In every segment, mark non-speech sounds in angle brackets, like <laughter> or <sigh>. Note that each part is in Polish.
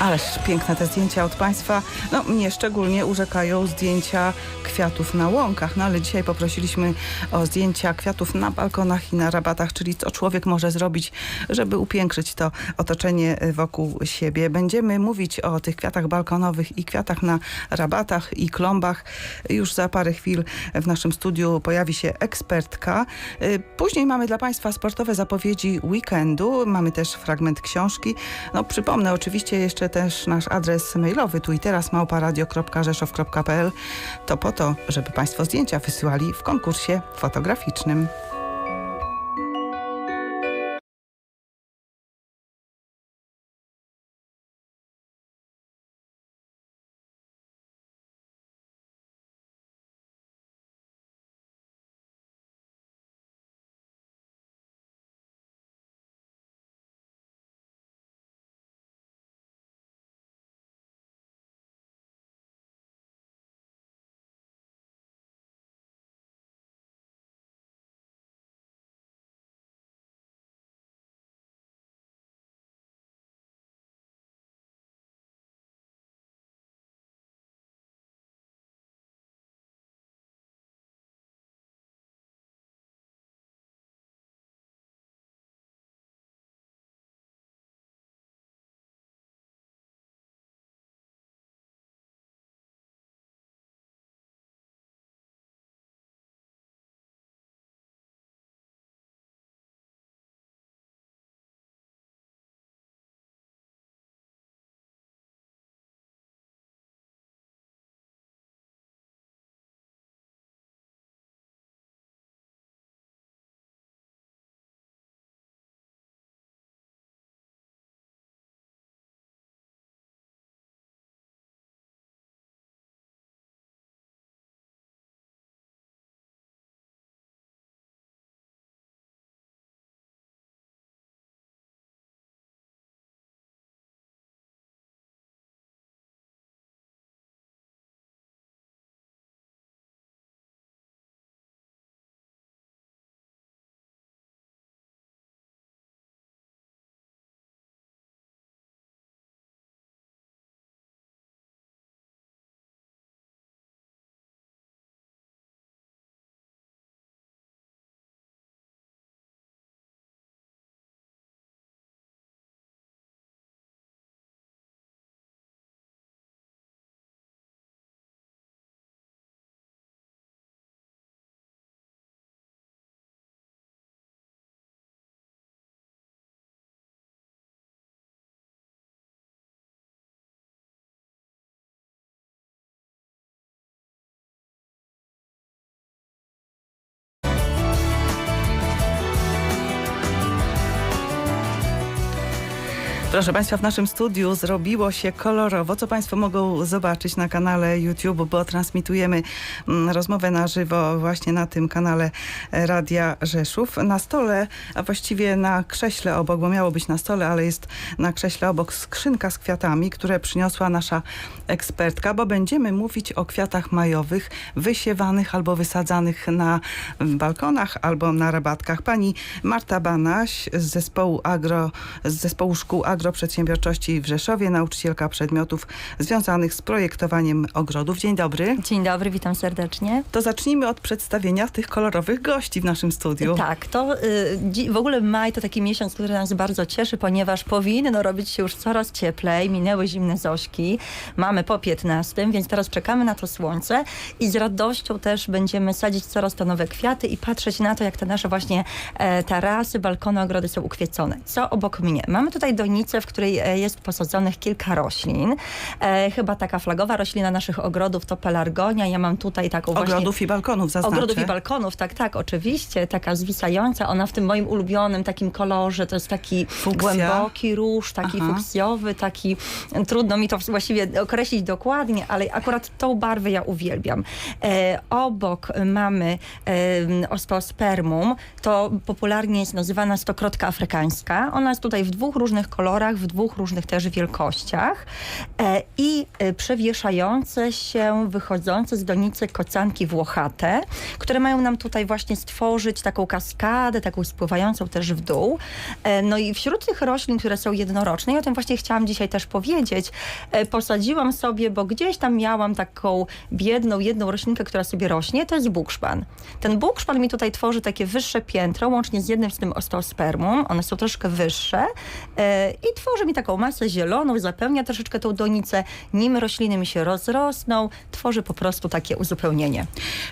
Ależ piękne te zdjęcia od Państwa. No, mnie szczególnie urzekają zdjęcia kwiatów na łąkach, no ale dzisiaj poprosiliśmy o zdjęcia kwiatów na balkonach i na rabatach, czyli co człowiek może zrobić, żeby upiększyć to otoczenie wokół siebie. Będziemy mówić o tych kwiatach balkonowych i kwiatach na rabatach i klombach. Już za parę chwil w naszym studiu pojawi się ekspertka. Y, Później mamy dla Państwa sportowe zapowiedzi weekendu. Mamy też fragment książki. No przypomnę oczywiście jeszcze też nasz adres mailowy tu i teraz małparadio.rzeszow.pl to po to, żeby Państwo zdjęcia wysyłali w konkursie fotograficznym. Proszę Państwa, w naszym studiu zrobiło się kolorowo, co Państwo mogą zobaczyć na kanale YouTube, bo transmitujemy mm, rozmowę na żywo właśnie na tym kanale e, Radia Rzeszów. Na stole, a właściwie na krześle obok, bo miało być na stole, ale jest na krześle obok skrzynka z kwiatami, które przyniosła nasza ekspertka, bo będziemy mówić o kwiatach majowych, wysiewanych albo wysadzanych na balkonach albo na rabatkach. Pani Marta Banaś z zespołu agro, z zespołu szkół agroprzedsiębiorczości w Rzeszowie, nauczycielka przedmiotów związanych z projektowaniem ogrodów. Dzień dobry. Dzień dobry, witam serdecznie. To zacznijmy od przedstawienia tych kolorowych gości w naszym studiu. Tak, to y, w ogóle maj to taki miesiąc, który nas bardzo cieszy, ponieważ powinno robić się już coraz cieplej. Minęły zimne zośki, mamy po 15, więc teraz czekamy na to słońce i z radością też będziemy sadzić coraz to nowe kwiaty i patrzeć na to, jak te nasze właśnie e, tarasy, balkony, ogrody są ukwiecone. Co obok mnie? Mamy tutaj donicę, w której e, jest posadzonych kilka roślin. E, chyba taka flagowa roślina naszych ogrodów to pelargonia. Ja mam tutaj taką właśnie... Ogrodów i balkonów zaznaczę. Ogrodów i balkonów, tak, tak, oczywiście. Taka zwisająca, ona w tym moim ulubionym takim kolorze, to jest taki Fuksja. głęboki róż, taki Aha. fuksjowy, taki, trudno mi to właściwie określić dokładnie, ale akurat tą barwę ja uwielbiam. E, obok mamy e, osteospermum, to popularnie jest nazywana stokrotka afrykańska. Ona jest tutaj w dwóch różnych kolorach, kolorach, w dwóch różnych też wielkościach e, i e, przewieszające się, wychodzące z donicy kocanki włochate, które mają nam tutaj właśnie stworzyć taką kaskadę, taką spływającą też w dół. E, No i wśród tych roślin, które są jednoroczne, i o tym właśnie chciałam dzisiaj też powiedzieć, posadziłam sobie, bo gdzieś tam miałam taką biedną, jedną roślinkę, która sobie rośnie, to jest bukszpan. Ten bukszpan mi tutaj tworzy takie wyższe piętro, łącznie z jednym z tym osteospermum. One są troszkę wyższe i tworzy mi taką masę zieloną, zapełnia troszeczkę tą donicę, nim rośliny mi się rozrosną, tworzy po prostu takie uzupełnienie.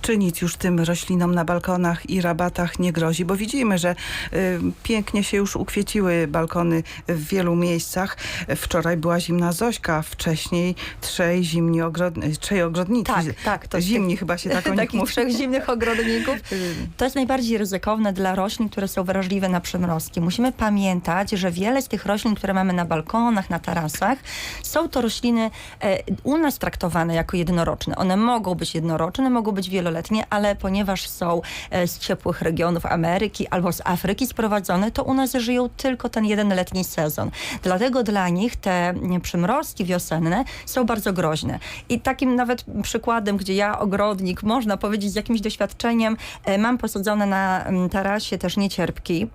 Czy nic już tym roślinom na balkonach i rabatach nie grozi? Bo widzimy, że y, pięknie się już ukwieciły balkony w wielu miejscach. Wczoraj była zimna Zośka, wcześniej trzej zimni ogrodni, trzej ogrodnicy. Tak, tak, to Zimni chyba się <laughs> tak o nich mówi. trzech zimnych ogrodników. <laughs> To jest najbardziej ryzykowne dla roślin, które są wrażliwe na przymrozki. Musimy pamiętać, że wiele z tych roślin, które mamy na balkonach, na tarasach, są to rośliny e, u nas traktowane jako jednoroczne. One mogą być jednoroczne, mogą być wieloletnie, ale ponieważ są e, z ciepłych regionów Ameryki albo z Afryki sprowadzone, to u nas żyją tylko ten jeden letni sezon. Dlatego dla nich te mm, przymrozki wiosenne są bardzo groźne. I takim nawet przykładem, gdzie ja, ogrodnik, można powiedzieć z jakimś doświadczeniem, e, mam posadzone na mm, tarasie też niecierpki,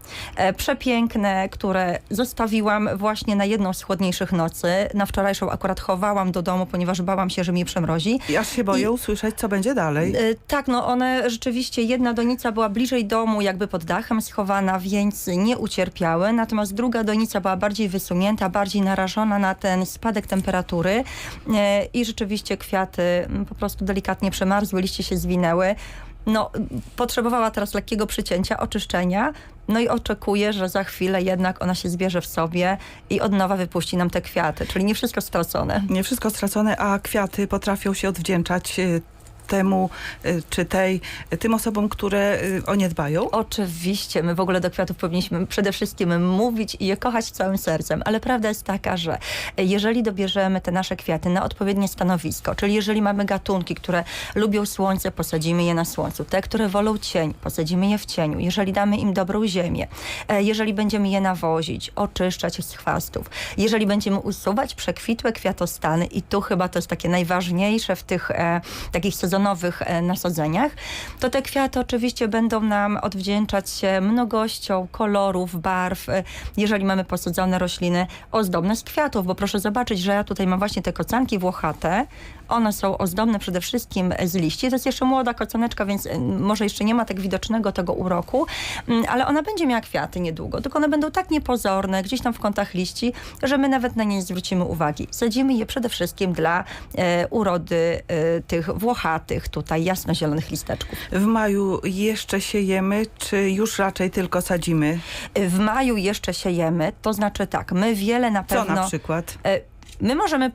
przepiękne, które zostawiłam właśnie na jedną z chłodniejszych nocy. Na wczorajszą akurat chowałam do domu, ponieważ bałam się, że mi przemrozi. I aż się boję I- usłyszeć, co będzie dalej. E, Tak, no one rzeczywiście, jedna donica była bliżej domu, jakby pod dachem schowana, więc nie ucierpiały, natomiast druga donica była bardziej wysunięta, bardziej narażona na ten spadek temperatury e, i rzeczywiście kwiaty mm, po prostu delikatnie przemarzły, liście się zwinęły. No, potrzebowała teraz lekkiego przycięcia, oczyszczenia, no i oczekuję, że za chwilę jednak ona się zbierze w sobie i od nowa wypuści nam te kwiaty, czyli nie wszystko stracone. Nie wszystko stracone, a kwiaty potrafią się odwdzięczać y, temu y, czy tej, y, tym osobom, które y, o nie dbają. Oczywiście, my w ogóle do kwiatów powinniśmy przede wszystkim mówić i je kochać całym sercem, ale prawda jest taka, że jeżeli dobierzemy te nasze kwiaty na odpowiednie stanowisko, czyli jeżeli mamy gatunki, które lubią słońce, posadzimy je na słońcu, te, które wolą cień, posadzimy je w cieniu, jeżeli damy im dobrą ziemię, e, jeżeli będziemy je nawozić, oczyszczać z chwastów, jeżeli będziemy usuwać przekwitłe kwiatostany i tu chyba to jest takie najważniejsze w tych e, takich sezonowych e, nasadzeniach, to te kwiaty oczywiście będą nam odwdzięczać się mnogością kolorów, barw, e, jeżeli mamy posadzone rośliny ozdobne z kwiatów, bo proszę zobaczyć, że ja tutaj mam właśnie te kocanki włochate, one są ozdobne przede wszystkim z liści. To jest jeszcze młoda kocaneczka, więc y, może jeszcze nie ma tak widocznego tego uroku, mm, ale ona będzie miała kwiaty niedługo. Tylko one będą tak niepozorne, gdzieś tam w kątach liści, że my nawet na nie nie zwrócimy uwagi. Sadzimy je przede wszystkim dla e, urody e, tych włochatych, tutaj jasnozielonych listeczków. W maju jeszcze siejemy, czy już raczej tylko sadzimy? W maju jeszcze siejemy, to znaczy tak, my wiele na Co pewno... na przykład? E, My możemy, e,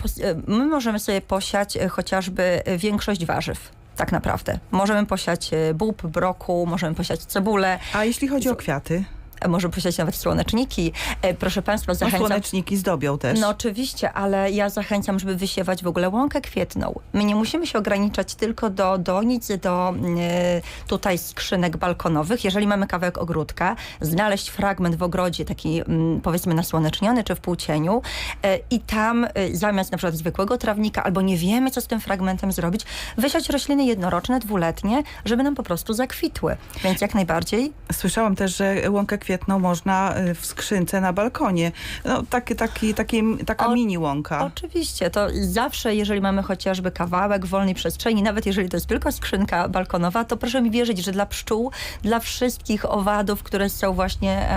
my możemy sobie posiać e, chociażby e, większość warzyw. Tak naprawdę. Możemy posiać bób, broku, możemy posiać cebulę, A jeśli chodzi o kwiaty? E, możemy posiać nawet słoneczniki. E, Proszę Państwa, No, zachęcam... słoneczniki zdobią też. No oczywiście, ale ja zachęcam, żeby wysiewać w ogóle łąkę kwietną. My nie musimy się ograniczać tylko do donic, do e, tutaj skrzynek balkonowych. Jeżeli mamy kawałek ogródka, znaleźć fragment w ogrodzie, taki mm, powiedzmy nasłoneczniony czy w półcieniu i tam zamiast na przykład zwykłego trawnika albo nie wiemy, co z tym fragmentem zrobić, wysiać rośliny jednoroczne, dwuletnie, żeby nam po prostu zakwitły. Więc jak najbardziej Słyszałam też, że łąkę kwietną można y, w skrzynce na balkonie. No, taki, taki, taki, taka O- mini łąka. Oczywiście, to zawsze, jeżeli mamy chociażby kawałek wolnej przestrzeni, nawet jeżeli to jest tylko skrzynka balkonowa, to proszę mi wierzyć, że dla pszczół, dla wszystkich owadów, które są właśnie,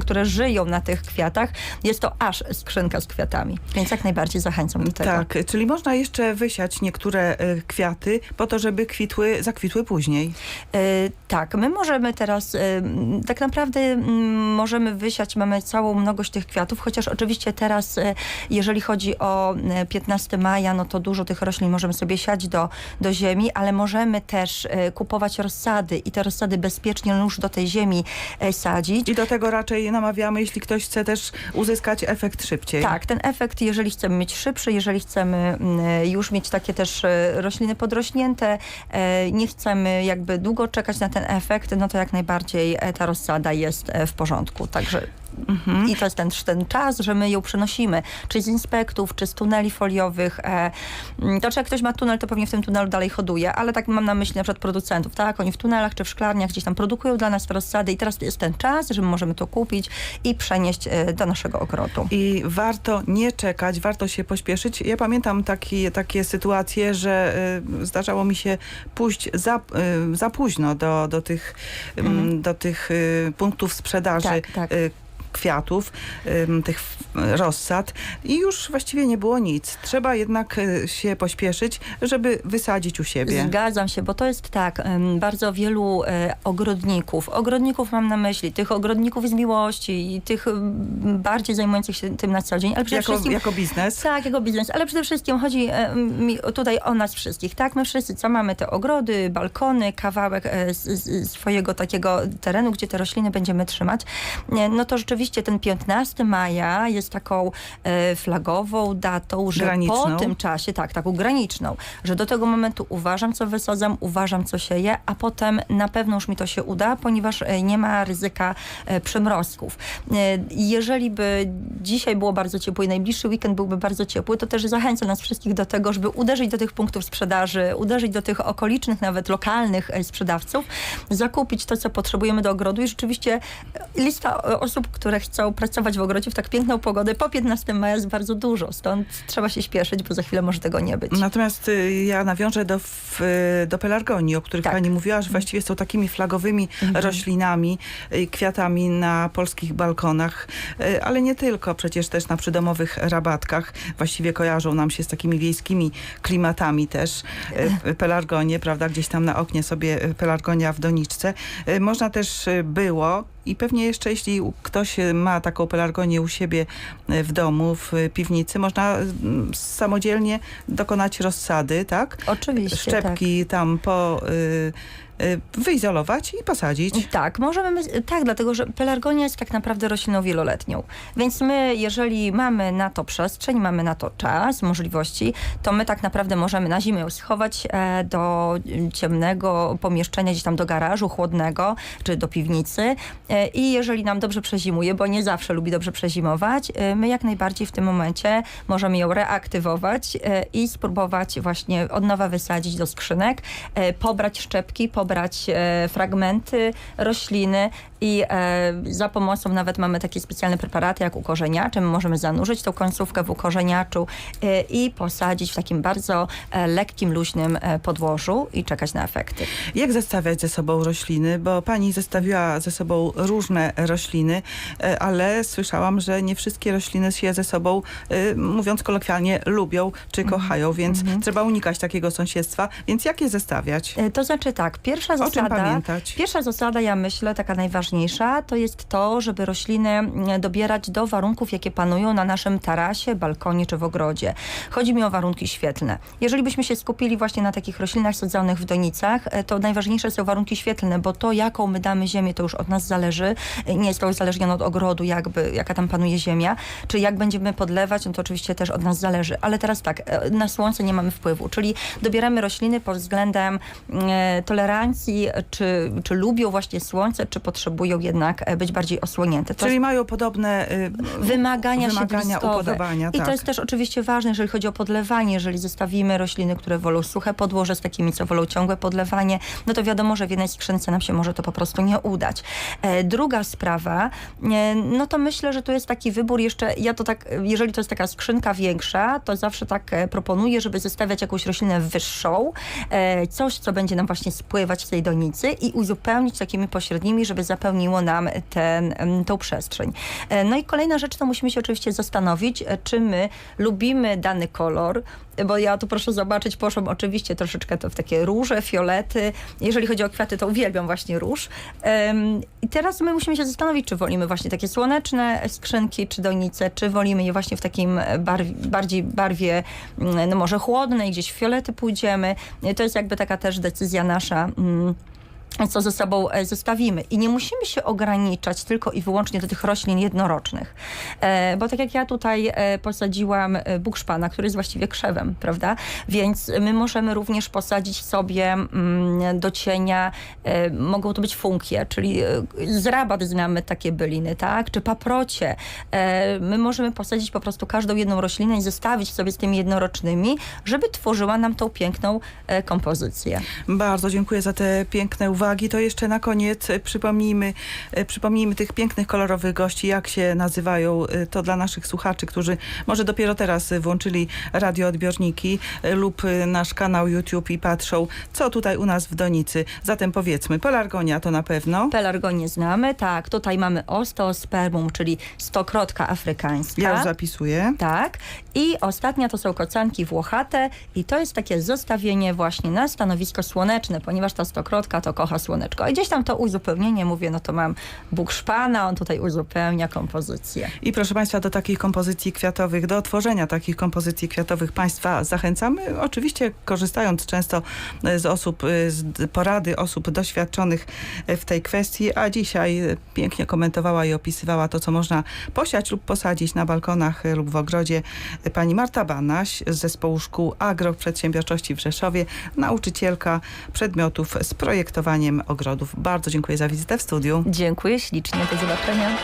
które żyją na tych kwiatach, jest to aż skrzynka z kwiatami. Więc jak najbardziej zachęcam do tego. Tak, czyli można jeszcze wysiać niektóre y, kwiaty po to, żeby kwitły, zakwitły później. E, tak, my możemy teraz, m, tak naprawdę m, możemy wysiać, mamy całą mnogość tych kwiatów, chociaż oczywiście teraz, e, jeżeli chodzi o e, 15 maja, no to dużo tych roślin możemy sobie siać do, do ziemi, ale możemy też e, kupować rozsady i te rozsady bezpiecznie już do tej ziemi e, sadzić. I do tego raczej namawiamy, jeśli ktoś chce też uzyskać efekt szybciej. Tak, ten efekt, jeżeli chcemy mieć szybszy, jeżeli chcemy mm, już mieć takie też e, rośliny podrośnięte, e, nie chcemy jakby długo czekać na ten efekt, no to jak najbardziej e, ta rozsada jest e, w porządku. Także I to jest ten, ten czas, że my ją przenosimy. Czy z inspektów, czy z tuneli foliowych. E, mm, to czy jak ktoś ma tunel, to pewnie w tym tunelu dalej hoduje, ale tak mam na myśli na przykład producentów, tak? Oni w tunelach czy w szklarniach gdzieś tam produkują dla nas rozsady i teraz jest ten czas, że my możemy to kupić i przenieść e, do naszego ogrodu. I warto nie czekać, warto się pośpieszyć. Ja pamiętam taki, takie sytuacje, że y, zdarzało mi się pójść za, y, za późno do, do tych, ym, do tych y, punktów sprzedaży. Mhm. Tak, tak. Y, kwiatów, tych rozsad i już właściwie nie było nic. Trzeba jednak y, się pośpieszyć, żeby wysadzić u siebie. Zgadzam się, bo to jest tak, bardzo wielu e, ogrodników, ogrodników mam na myśli, tych ogrodników z miłości i tych bardziej zajmujących się tym na co dzień, ale przede Jako, wszystkim... jako biznes. Tak, jako biznes, ale przede wszystkim chodzi e, mi tutaj o nas wszystkich, tak? My wszyscy, co mamy te ogrody, balkony, kawałek swojego takiego terenu, gdzie te rośliny będziemy trzymać, no to rzeczywiście ten 15 maja jest taką e, flagową datą, że Graniczną. po tym czasie, tak, taką graniczną, że do tego momentu uważam, co wysadzam, uważam, co sieję, a potem na pewno już mi to się uda, ponieważ e, nie ma ryzyka e, przymrozków. E, Jeżeli by dzisiaj było bardzo ciepło i najbliższy weekend byłby bardzo ciepły, to też zachęcam nas wszystkich do tego, żeby uderzyć do tych punktów sprzedaży, uderzyć do tych okolicznych, nawet lokalnych e, sprzedawców, zakupić to, co potrzebujemy do ogrodu i rzeczywiście lista e, osób, które chcą pracować w ogrodzie w tak piękną pogodę po 15 maja jest bardzo dużo, stąd trzeba się śpieszyć, bo za chwilę może tego nie być. Natomiast y, ja nawiążę do, y, do pelargonii, o których Tak. pani mówiła, że właściwie są takimi flagowymi roślinami, y, kwiatami na polskich balkonach, ale nie tylko, przecież też na przydomowych rabatkach. Właściwie kojarzą nam się z takimi wiejskimi klimatami też <laughs> pelargonie, prawda, gdzieś tam na oknie sobie pelargonia w doniczce. Można też było i pewnie jeszcze jeśli ktoś y, ma taką pelargonię u siebie y, w domu, w y, piwnicy, można samodzielnie dokonać rozsady, tak? Oczywiście, Szczepki tam po... Y, wyizolować i posadzić. Tak, możemy, my- tak, dlatego że pelargonia jest tak naprawdę rośliną wieloletnią. Więc my, jeżeli mamy na to przestrzeń, mamy na to czas, możliwości, to my tak naprawdę możemy na zimę ją schować e, do ciemnego pomieszczenia, gdzieś tam do garażu chłodnego, czy do piwnicy. E, I jeżeli nam dobrze przezimuje, bo nie zawsze lubi dobrze przezimować, e, my jak najbardziej w tym momencie możemy ją reaktywować i spróbować właśnie od nowa wysadzić do skrzynek, pobrać szczepki, pobrać e, fragmenty rośliny i e, za pomocą nawet mamy takie specjalne preparaty jak ukorzeniacze. My możemy zanurzyć tą końcówkę w ukorzeniaczu e, i posadzić w takim bardzo lekkim, luźnym podłożu i czekać na efekty. Jak zestawiać ze sobą rośliny? Bo pani zestawiła ze sobą różne rośliny, ale słyszałam, że nie wszystkie rośliny się ze sobą, mówiąc kolokwialnie, lubią czy Mhm. kochają, więc trzeba unikać takiego sąsiedztwa. Więc jak je zestawiać? To znaczy tak, pierwsza O czym zasada, pamiętać? pierwsza zasada, ja myślę, taka najważniejsza, to jest to, żeby rośliny mm, dobierać do warunków, jakie panują na naszym tarasie, balkonie czy w ogrodzie. Chodzi mi o warunki świetlne. Jeżeli byśmy się skupili właśnie na takich roślinach sadzonych w donicach, e, to najważniejsze są warunki świetlne, bo to, jaką my damy ziemię, to już od nas zależy. E, Nie jest to uzależnione od ogrodu, jakby, jaka tam panuje ziemia. Czy jak będziemy podlewać, no to oczywiście też od nas zależy. Ale teraz tak, e, na słońce nie mamy wpływu, czyli dobieramy rośliny pod względem e, czy, czy lubią właśnie słońce, czy potrzebują jednak e, być bardziej osłonięte. To Czyli mają podobne y, wymagania, wymagania upodobania. I tak. to jest też oczywiście ważne, jeżeli chodzi o podlewanie. Jeżeli zestawimy rośliny, które wolą suche podłoże z takimi, co wolą ciągłe podlewanie, no to wiadomo, że w jednej skrzynce nam się może to po prostu nie udać. E, druga sprawa, e, no to myślę, że tu jest taki wybór jeszcze, ja to tak, jeżeli to jest taka skrzynka większa, to zawsze tak e, proponuję, żeby zestawiać jakąś roślinę wyższą, e, coś, co będzie nam właśnie spływać z tej donicy i uzupełnić takimi pośrednimi, żeby zapełniło nam ten, em, tą przestrzeń. E, No i kolejna rzecz, to musimy się oczywiście zastanowić, e, czy my lubimy dany kolor, bo ja tu proszę zobaczyć, poszłam oczywiście troszeczkę to w takie róże, fiolety. Jeżeli chodzi o kwiaty, to uwielbiam właśnie róż. Em, I teraz my musimy się zastanowić, czy wolimy właśnie takie słoneczne skrzynki, czy donice, czy wolimy je właśnie w takim barw, bardziej barwie, mm, no może chłodnej, gdzieś w fiolety pójdziemy. To jest jakby taka też decyzja nasza. mm, co ze sobą e, zestawimy. I nie musimy się ograniczać tylko i wyłącznie do tych roślin jednorocznych. E, bo tak jak ja tutaj e, posadziłam bukszpana, który jest właściwie krzewem, prawda? Więc my możemy również posadzić sobie mm, do cienia, mogą to być funkie, czyli z rabat znamy takie byliny, tak? Czy paprocie. My możemy posadzić po prostu każdą jedną roślinę i zestawić sobie z tymi jednorocznymi, żeby tworzyła nam tą piękną kompozycję. Bardzo dziękuję za te piękne uwagi. To jeszcze na koniec przypomnijmy, e, przypomnijmy tych pięknych, kolorowych gości, jak się nazywają. E, To dla naszych słuchaczy, którzy może dopiero teraz włączyli radioodbiorniki e, lub nasz kanał YouTube i patrzą, co tutaj u nas w Donicy. Zatem powiedzmy, polargonia to na pewno. Pelargonię znamy, tak. Tutaj mamy osteospermum, czyli stokrotka afrykańska. Ja już zapisuję. Tak. I ostatnia to są kocanki włochate i to jest takie zestawienie właśnie na stanowisko słoneczne, ponieważ ta stokrotka to kocha słoneczko. I gdzieś tam to uzupełnienie, mówię, no to mam Bóg szpana, on tutaj uzupełnia kompozycję. I proszę Państwa, do takich kompozycji kwiatowych, do tworzenia takich kompozycji kwiatowych Państwa zachęcamy. Oczywiście korzystając często e, z osób, e, z porady osób doświadczonych e, w tej kwestii, a dzisiaj pięknie komentowała i opisywała to, co można posiać lub posadzić na balkonach lub w ogrodzie pani Marta Banaś z zespołu szkół Agroprzedsiębiorczości w Rzeszowie, nauczycielka przedmiotów z ogrodów. Bardzo dziękuję za wizytę w studiu. Dziękuję ślicznie, do zobaczenia.